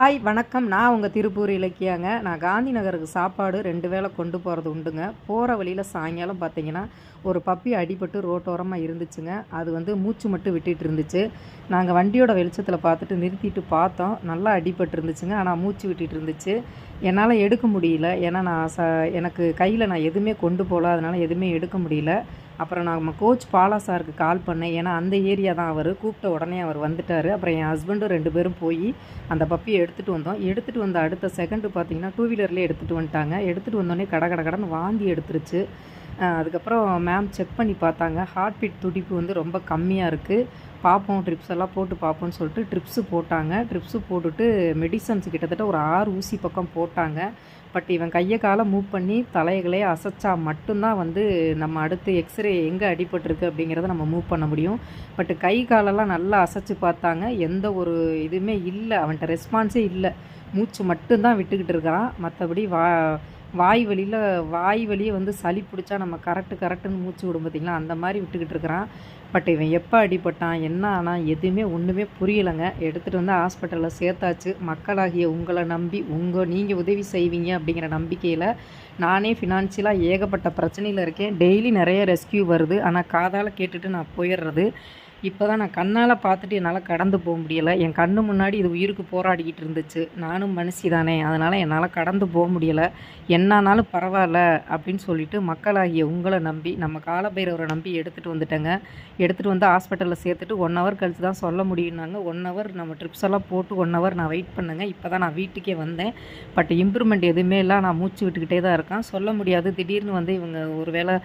Hi வணக்கம். நான் உங்கள் திருப்பூர் இலக்கியாங்க. நான் காந்தி நகருக்கு சாப்பாடு ரெண்டு வேளை கொண்டு போகிறது உண்டுங்க. போகிற வழியில் சாயங்காலம் பார்த்தீங்கன்னா ஒரு பப்பி அடிபட்டு ரோட்டோரமாக இருந்துச்சுங்க. அது வந்து மூச்சு மட்டும் விட்டுட்டு இருந்துச்சு. நாங்கள் வண்டியோட வெளிச்சத்தில் பார்த்துட்டு நிறுத்திட்டு பார்த்தோம். நல்லா அடிபட்டு இருந்துச்சுங்க ஆனால் மூச்சு விட்டுட்டு இருந்துச்சு. என்னால் எடுக்க முடியல. ஏன்னா நான் ச எனக்கு கையில் நான் எதுவுமே கொண்டு போகல. அதனால் எதுவுமே எடுக்க முடியல. அப்புறம் நான் நம்ம கோச் பாலா சாருக்கு கால் பண்ணேன். ஏன்னா அந்த ஏரியா தான் அவர். கூப்பிட்ட உடனே அவர் வந்துட்டார். அப்புறம் என் ஹஸ்பண்டும் ரெண்டு பேரும் போய் அந்த பப்பியை எடுத்துகிட்டு வந்தோம். எடுத்துகிட்டு வந்த அடுத்த செகண்டு பார்த்தீங்கன்னா டூ வீலர்லேயே எடுத்துகிட்டு வந்துட்டாங்க. எடுத்துகிட்டு வந்தோடனே கட கட கடன் வாந்தி எடுத்துருச்சு. அதுக்கப்புறம் மேம் செக் பண்ணி பார்த்தாங்க. ஹார்ட் பீட் துடிப்பு வந்து ரொம்ப கம்மியாக இருக்குது பார்ப்போம் ட்ரிப்ஸ் எல்லாம் போட்டு பார்ப்போம்னு சொல்லிட்டு ட்ரிப்ஸு போட்டாங்க. ட்ரிப்ஸு போட்டுட்டு மெடிசன்ஸ் கிட்டத்தட்ட ஒரு ஆறு ஊசி பக்கம் போட்டாங்க. பட் இவன் கையை காலை மூவ் பண்ணி தலைகளே அசைச்சா மட்டும்தான் வந்து நம்ம அடுத்து எக்ஸ்ரே எங்கே அடிபட்டிருக்கு அப்படிங்கிறத நம்ம மூவ் பண்ண முடியும். பட் கை காலெல்லாம் நல்லா அசைச்சு பார்த்தாங்க. எந்த ஒரு இதுவுமே இல்லை. அவன்கிட்ட ரெஸ்பான்ஸே இல்லை. மூச்சு மட்டும்தான் விட்டுக்கிட்டு இருக்கிறான் மற்றபடி வா வாய் வழியில் வாய் வழியே வந்து சளி பிடிச்சா நம்ம கரெக்டு கரெக்டுன்னு மூச்சு விடும் பார்த்திங்களா அந்த மாதிரி விட்டுக்கிட்டு இருக்கிறான். பட் இவன் எப்போ அடிபட்டான் என்ன ஆனால் எதுவுமே ஒன்றுமே புரியலைங்க. எடுத்துகிட்டு வந்து ஹாஸ்பிட்டலில் சேர்த்தாச்சு. மக்களாகிய உங்களை நம்பி உங்கள் நீங்கள் உதவி செய்வீங்க அப்படிங்கிற நம்பிக்கையில் நானே ஃபினான்ஷியலாக ஏகப்பட்ட பிரச்சனையில் இருக்கேன். டெய்லி நிறைய ரெஸ்கியூ வருது. ஆனால் காதால் கேட்டுட்டு நான் போயிடுறது. இப்போ தான் நான் கண்ணால் பார்த்துட்டு என்னால் கடந்து போக முடியலை. என் கண்ணு முன்னாடி இது உயிருக்கு போராடிக்கிட்டு இருந்துச்சு. நானும் மனுஷி தானே அதனால் என்னால் கடந்து போக முடியலை. என்னானாலும் பரவாயில்ல அப்படின்னு சொல்லிட்டு மக்களாகிய உங்களை நம்பி நம்ம காலபைரவரை நம்பி எடுத்துகிட்டு வந்துட்டேங்க. எடுத்துகிட்டு வந்து ஹாஸ்பிட்டலில் சேர்த்துட்டு ஒன் ஹவர் கழித்து தான் சொல்ல முடியும்னாங்க. ஒன் ஹவர் நம்ம ட்ரிப்ஸ் எல்லாம் போட்டு ஒன் ஹவர் நான் வெயிட் பண்ணுங்க. இப்போ தான் நான் வீட்டுக்கே வந்தேன். பட் இம்ப்ரூவ்மெண்ட் எதுவுமே இல்லை. நான் மூச்சு விட்டுக்கிட்டே தான் இருக்கேன். சொல்ல முடியாது. திடீர்னு வந்து இவங்க ஒரு வேளை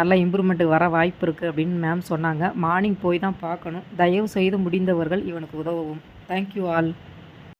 நல்லா இம்ப்ரூவ்மெண்ட் வர வாய்ப்பு இருக்குது அப்படின்னு மேம் சொன்னாங்க. மார்னிங் போய் தான் பார்க்கணும். தயவு செய்து முடிந்தவர்கள் இவனுக்கு உதவவும். Thank you all